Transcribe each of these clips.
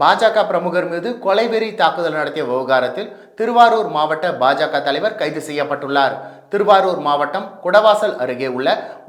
பாஜக பிரமுகர் மீது கொலைவெறி தாக்குதல் நடத்திய விவகாரத்தில் திருவாரூர் மாவட்ட பாஜக தலைவர் கைது செய்யப்பட்டுள்ளார். திருவாரூர் மாவட்டம் குடவாசல் அருகே உள்ள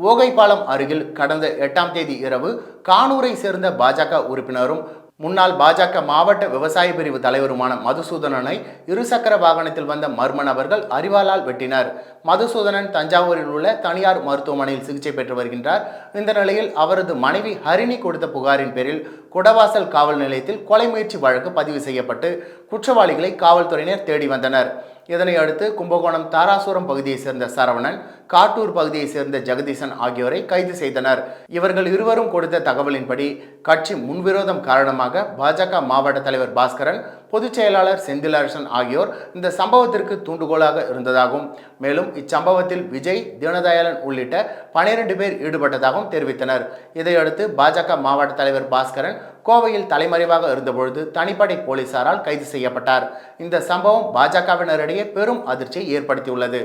ஓகைப்பாலம் அருகில் கடந்த எட்டாம் தேதி இரவு கானூரை சேர்ந்த பாஜக உறுப்பினரும் முன்னாள் பாஜக மாவட்ட விவசாய பிரிவு தலைவருமான மதுசூதனனை இருசக்கர வாகனத்தில் வந்த மர்ம நபர்கள் அறிவாளால் வெட்டினர். மதுசூதனன் தஞ்சாவூரில் உள்ள தனியார் மருத்துவமனையில் சிகிச்சை பெற்று வருகின்றார். இந்த நிலையில் அவரது மனைவி ஹரிணி கொடுத்த புகாரின் பேரில் குடவாசல் காவல் நிலையத்தில் கொலை முயற்சி வழக்கு பதிவு செய்யப்பட்டு குற்றவாளிகளை காவல்துறையினர் தேடி வந்தனர். இதனை அடுத்து கும்பகோணம் தாராசுரம் பகுதியைச் சேர்ந்த சரவணன் காட்டூர் பகுதியைச் சேர்ந்த ஜெகதீசன் ஆகியோரை கைது செய்தனர். இவர்கள் இருவரும் கொடுத்த தகவலின்படி கட்சி முன்விரோதம் காரணமாக பாஜக மாவட்ட தலைவர் பாஸ்கரன் பொதுச் செயலாளர் செந்திலரசன் ஆகியோர் இந்த சம்பவத்திற்கு தூண்டுகோலாக இருந்ததாகவும் மேலும் இச்சம்பவத்தில் விஜய் தீனதயாளன் உள்ளிட்ட பனிரெண்டு பேர் ஈடுபட்டதாகவும் தெரிவித்தனர். இதையடுத்து பாஜக மாவட்ட தலைவர் பாஸ்கரன் கோவையில் தலைமறைவாக இருந்தபொழுது தனிப்படை போலீசாரால் கைது செய்யப்பட்டார். இந்த சம்பவம் பாஜகவினரிடையே பெரும் அதிர்ச்சியை ஏற்படுத்தியுள்ளது.